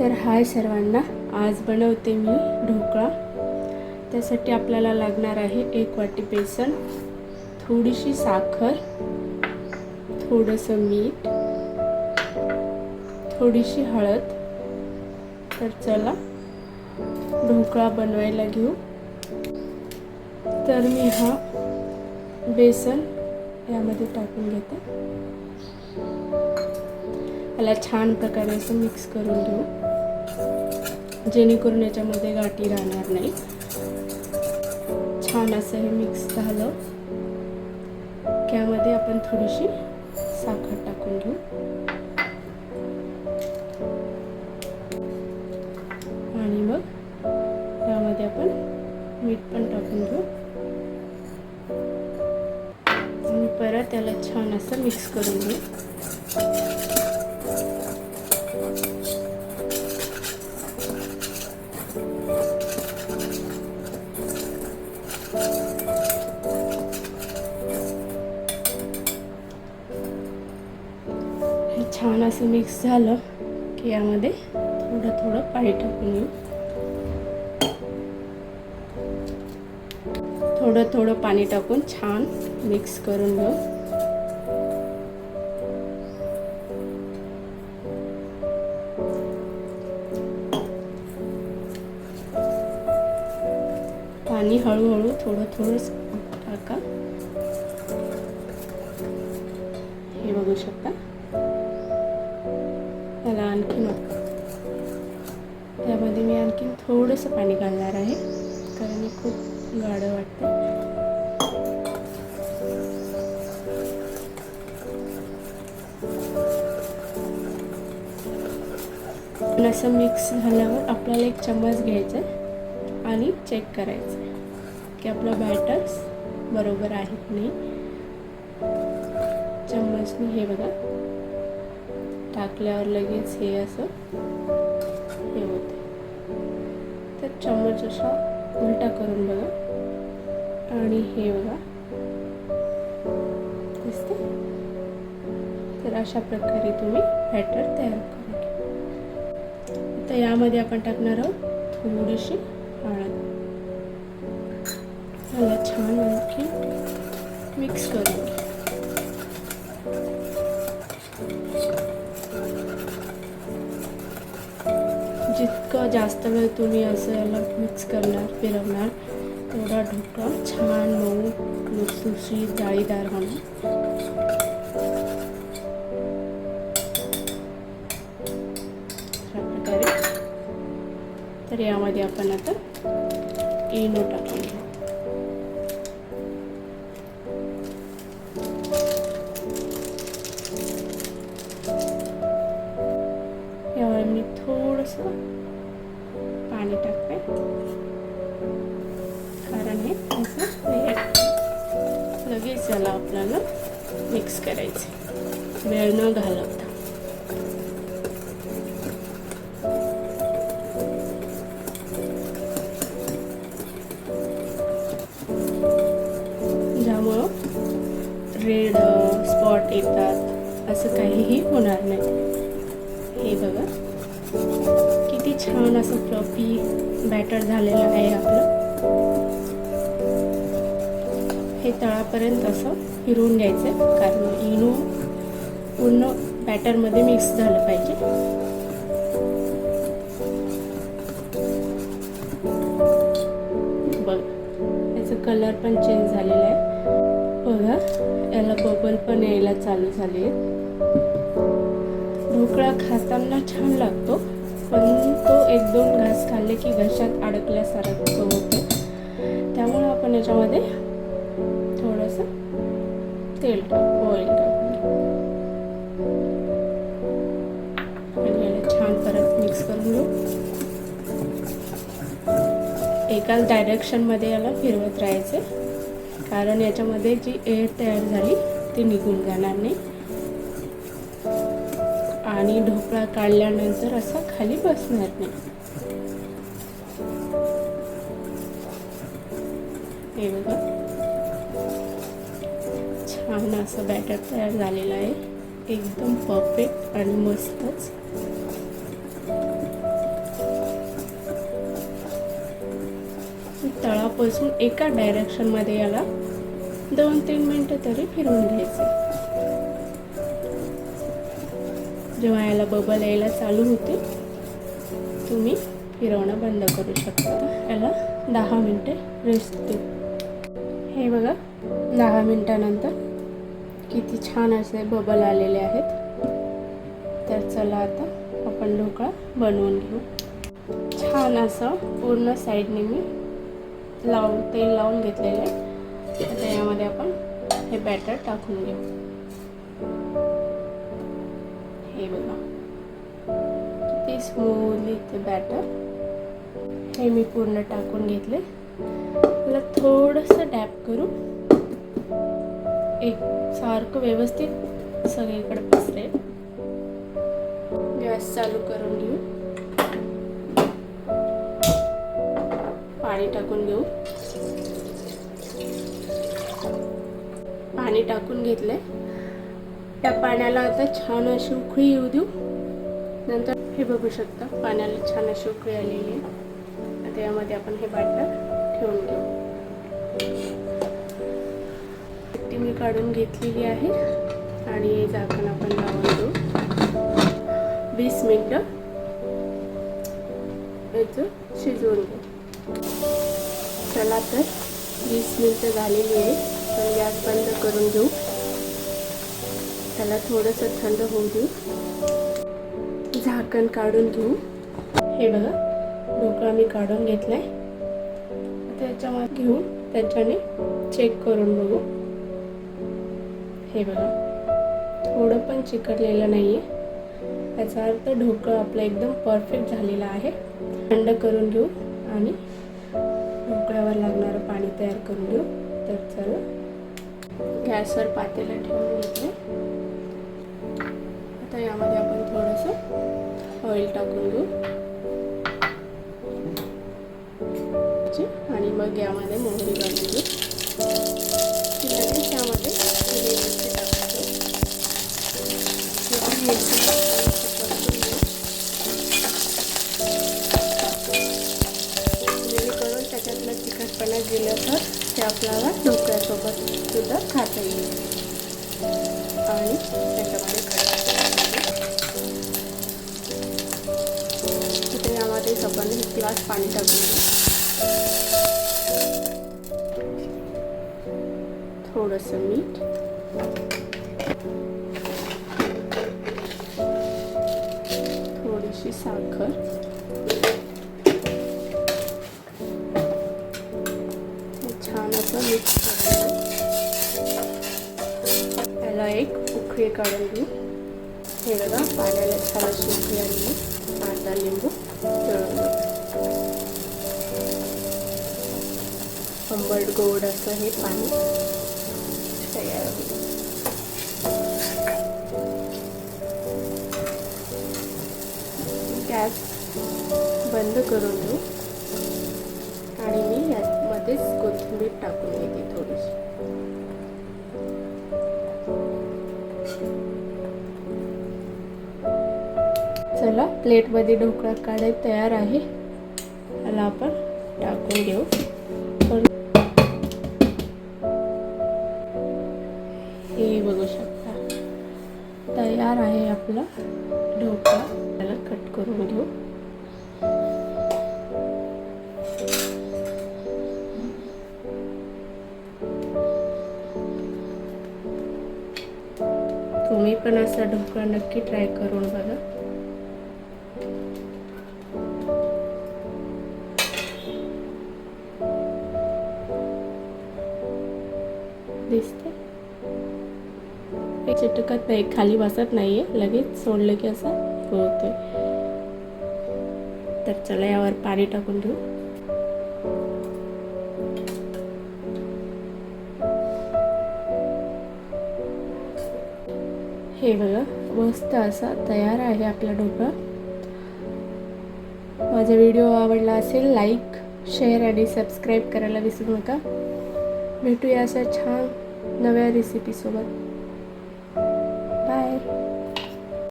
तर हाय सर्वांना आज बनवते मी ढोकळा. त्यासाठी आपल्याला लागणार आहे एक वाटी बेसन थोडीशी साखर थोडंसं मीठ थोडीशी हळद. तर चला ढोकळा बनवायला घेऊ. तर मी हा बेसन यामध्ये टाकून घेते. याला छान प्रकारे असं मिक्स करून घेऊ. जेणेकरून याच्यामध्ये गाठी राहणार नाही. छान असं हे मिक्स झालं. त्यामध्ये आपण थोडीशी साखर टाकून घेऊ. आणि मग त्यामध्ये आपण मीठ पण टाकून घेऊ. आणि परत त्याला छान असं मिक्स करून घेऊ. छान असं मिक्स झालं की यामध्ये थोडं थोडं पाणी टाकून घेऊ. थोडं थोडं पाणी टाकून छान मिक्स करून घेऊ. पाणी हळूहळू थोडं थोडं टाका. हे बघू शकता? त्याला आणखीन त्यामध्ये मी आणखीन थोडंसं पाणी घालणार आहे कारण खूप गाढं वाटतं पण असं मिक्स झाल्यावर आपल्याला एक चम्मच घ्यायचा आहे आणि चेक करायचं आहे की आपलं बॅटर्स बरोबर आहे की नाही. चम्मचने हे बघा टाकल्यावर लगेच हे असं हे होते. तर चम्मच असा उलटा करून बघा. आणि हे बघा. दिसते तर अशा प्रकारे तुम्ही बॅटर तयार करून घ्या. तर यामध्ये आपण टाकणार आहोत थोडीशी हळद. मला छान आणखी मिक्स करून जितकं जास्त वेळ तुम्ही असं याला मिक्स करणार फिरवणार तेवढा ढोकळा छान मऊ लुसलुशीत जाळीदार होणार. तर यामध्ये आपण आता इनो टाकू मिक्स करायचे. वेळ न घालवता. ज्यामुळं रेड स्पॉट येतात असं काहीही होणार नाही. हे बघा. किती छान असं फ्लफी बॅटर झालेलं आहे आपलं. ते तळापर्यंत असं फिरवून घ्यायचं. कारण इनो पूर्ण बॅटरमध्ये मिक्स झालं पाहिजे. बघ त्याचं कलर पण चेंज झालेला आहे. बघा याला बबल पण यायला चालू झाले ढोकळा खाताना छान लागतो पण तो एक दोन घास खाल्ले की घशात अडकल्यासारखं होतं. त्यामुळे आपण याच्यामध्ये तेल टाकू ऑइल आणि याला छान परत मिक्स करून घेऊ. एकाच डायरेक्शनमध्ये याला फिरवत राहायचे. कारण याच्यामध्ये जी एअर तयार झाली ती निघून जाणार नाही. आणि ढोकळा काढल्यानंतर असा खाली बसणार नाही. हे बघा. पूर्ण असं बॅटर तयार झालेलं आहे. एकदम परफेक्ट आणि मस्तच. तळापासून एका डायरेक्शनमध्ये याला दोन तीन मिनटं तरी फिरवून घ्यायचं. जेव्हा याला बबल यायला चालू होते तुम्ही फिरवणं बंद करू शकता. याला दहा मिनटे रेस्ट हे बघा दहा मिनटानंतर किती छान असे बबल आलेले आहेत. तर चला आता आपण ढोकळा बनवून घेऊ. छान असं पूर्ण साईडने मी लावून तेल लावून घेतलेलं आहे. आता यामध्ये आपण हे बॅटर टाकून घेऊ. हे बघा. किती स्मूथली ते बॅटर हे मी पूर्ण टाकून घेतले. मला थोडंसं डॅप करू. एक सारखं व्यवस्थित सगळीकडे पसरे गॅस चालू करून घेऊ. पाणी टाकून घेऊ. पाणी टाकून घेतले त्या पाण्याला आता छान अशी उकळी येऊ देऊ. नंतर हे बघू शकता पाण्याला छान अशी उकळी आलेली आहे. आता यामध्ये आपण हे बाटलं ठेवून घेऊ. मी काढून घेतलेली आहे. आणि हे झाकण आपण लावून देऊ वीस मिनटं. याचं शिजवून घेऊ. चला तर वीस मिनटं झालेली आहे. तर गॅस बंद करून घेऊ. त्याला थोडंसं थंड होऊ देऊ. झाकण काढून घेऊ. हे बघा ढोकळा मी काढून घेतलाय. त्याच्यामध्ये घेऊन त्याच्याने चेक करून बघू. हे बघा. थोडं पण चिकटलेलं नाही आहे याचा अर्थ ढोकळं आपलं एकदम परफेक्ट झालेलं आहे. थंड करून घेऊ आणि ढोकळ्यावर लागणारं पाणी तयार करून घेऊ. तर चला गॅसवर पातेलं ठेवून घेतले आता यामध्ये आपण थोडंसं ऑइल टाकून घेऊ. आणि मग यामध्ये मोहरी घालून घेऊ. ग्लास पाणी टाकून. थोडंसं मीठ. थोडीशी साखर. छान असं मिक्स करायचं याला एक उकळी काढून घेऊ. हे बघा पाण्याला छान अशी आली आता लिंबू पिळून आंबट गोड असं हे पाणी तयार होईल. गॅस बंद करून देऊ आणि मी यामध्येच कोथिंबीर टाकून घेते थोडीशी. चला प्लेटमध्ये ढोकळा काढायला तयार आहे. याला आपण टाकून घेऊ. तयार आहे आपला. ढोकळा त्याला कट करून घेऊ तुम्ही पण असा ढोकळा नक्की ट्राय करून बघा. दिसते चिटकत नाही खाली बसत नाही आहे लगेच सोडलं की असं होतं तर चला यावर पाणी टाकून घेऊ. हे बघा मस्त असा तयार आहे आपला ढोकळा माझा व्हिडिओ आवडला असेल लाईक शेअर आणि सबस्क्राईब करायला विसरू नका. भेटूया अशा छान नव्या रेसिपीसोबत